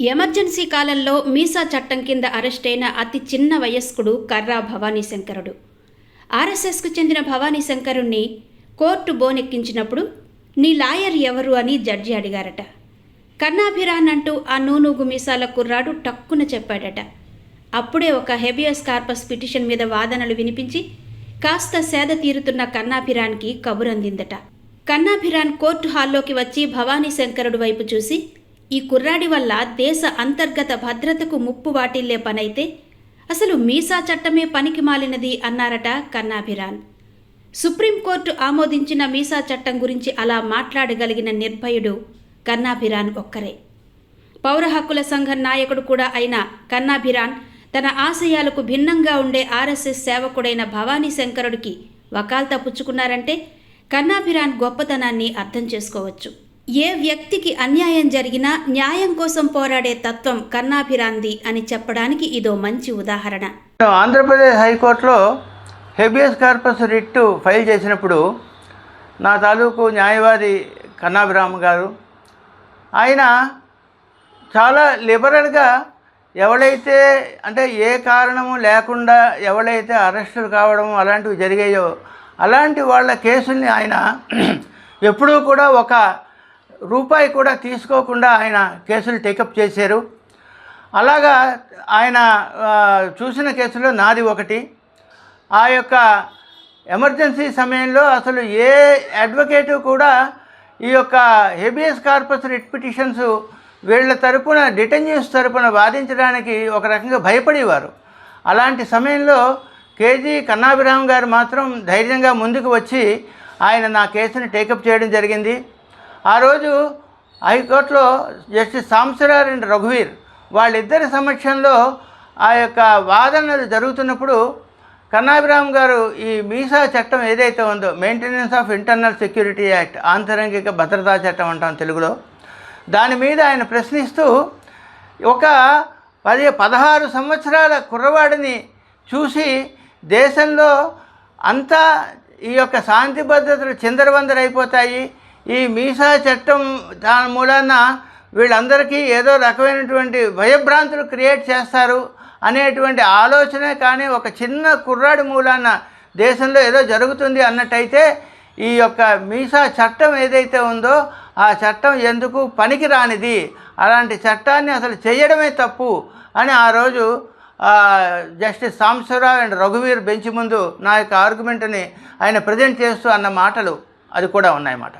Emergency కాలంలో మీసా చట్టం కింద అరెస్టైన అతి చిన్న వయస్కుడు కర్రా భవానీ శంకరుడు ఆర్ఎస్ఎస్కు చెందిన భవానీ శంకరుణ్ణి కోర్టు బోనెక్కించినప్పుడు నీ లాయర్ ఎవరు? అని జడ్జి అడిగారట. కన్నాభిరాన్ అంటూ ఆ నూనూగు మీసాల కుర్రాడు టక్కున చెప్పాడట. అప్పుడే ఒక హెబియస్ కార్పస్ పిటిషన్ మీద వాదనలు వినిపించి కాస్త సేద తీరుతున్న కన్నాభిరాన్కి కబురందిందట. కన్నాభిరాన్ కోర్టు హాల్లోకి వచ్చి భవానీ శంకరుడు వైపు చూసి ఈ కుర్రాడి వల్ల దేశ అంతర్గత భద్రతకు ముప్పు వాటిల్లే పనైతే? అసలు మీసా చట్టమే పనికి మాలినది అన్నారట కన్నాభిరాన్ సుప్రీంకోర్టు ఆమోదించిన మీసా చట్టం గురించి అలా మాట్లాడగలిగిన నిర్భయుడు కన్నాభిరాన్ ఒక్కరే. పౌర హక్కుల సంఘం నాయకుడు కూడా అయిన కన్నాభిరాన్ తన ఆశయాలకు భిన్నంగా ఉండే ఆర్ఎస్ఎస్ సేవకుడైన భవానీ శంకరుడికి వకాల్తా పుచ్చుకున్నారంటే కన్నాభిరాన్ గొప్పతనాన్ని అర్థం చేసుకోవచ్చు. ఏ వ్యక్తికి అన్యాయం జరిగినా న్యాయం కోసం పోరాడే తత్వం కన్నాభిరాంది అని చెప్పడానికి ఇదో మంచి ఉదాహరణ. ఆంధ్రప్రదేశ్ హైకోర్టులో హెబియస్ కార్పస్ రిట్టు ఫైల్ చేసినప్పుడు నా తాలూకు న్యాయవాది కన్నాభిరామ్ గారు ఆయన చాలా లిబరల్గా ఎవడైతే అంటే ఏ కారణము లేకుండా ఎవడైతే అరెస్టులు కావడం అలాంటివి జరిగాయో అలాంటి వాళ్ళ కేసుల్ని ఆయన ఎప్పుడూ కూడా ఒక రూపాయి కూడా తీసుకోకుండా ఆయన కేసులు టేకప్ చేశారు. అలాగా ఆయన చూసిన కేసులో నాది ఒకటి. ఆ యొక్క ఎమర్జెన్సీ సమయంలో అసలు ఏ అడ్వకేటు కూడా ఈ యొక్క హెబియస్ కార్పస్ రిట్ పిటిషన్స్ వీళ్ళ తరపున డిటెన్యూస్ తరపున వాదించడానికి ఒక రకంగా భయపడేవారు. అలాంటి సమయంలో కేజీ కన్నాభిరామ్ గారు మాత్రం ధైర్యంగా ముందుకు వచ్చి ఆయన నా కేసుని టేకప్ చేయడం జరిగింది. ఆ రోజు హైకోర్టులో జస్టిస్ సాంసరార్ అండ్ రఘువీర్ వాళ్ళిద్దరి సమక్షంలో ఆ యొక్క వాదనలు జరుగుతున్నప్పుడు కన్నాభిరామ్ గారు ఈ మీసా చట్టం ఏదైతే ఉందో maintenance of internal security act ఆంతరంగిక భద్రతా చట్టం అంటాం తెలుగులో దాని మీద ఆయన ప్రశ్నిస్తూ ఒక పది పదహారు సంవత్సరాల కుర్రవాడిని చూసి దేశంలో అంతా ఈ యొక్క శాంతి భద్రతలు చిందరవందరైపోతాయి ఈ మీసా చట్టం దాని మూలాన వీళ్ళందరికీ ఏదో రకమైనటువంటి భయభ్రాంతులు క్రియేట్ చేస్తారు అనేటువంటి ఆలోచనే కానీ ఒక చిన్న కుర్రాడి మూలాన దేశంలో ఏదో జరుగుతుంది అన్నట్టయితే ఈ యొక్క మీసా చట్టం ఏదైతే ఉందో ఆ చట్టం ఎందుకు పనికి రానిది అలాంటి చట్టాన్ని అసలు చేయడమే తప్పు అని ఆ రోజు జస్టిస్ సాంబశివరావు అండ్ రఘువీర్ బెంచ్ ముందు నా యొక్క ఆర్గ్యుమెంట్ని ఆయన ప్రజెంట్ చేస్తూ అన్న మాటలు అది కూడా ఉన్నాయన్నమాట.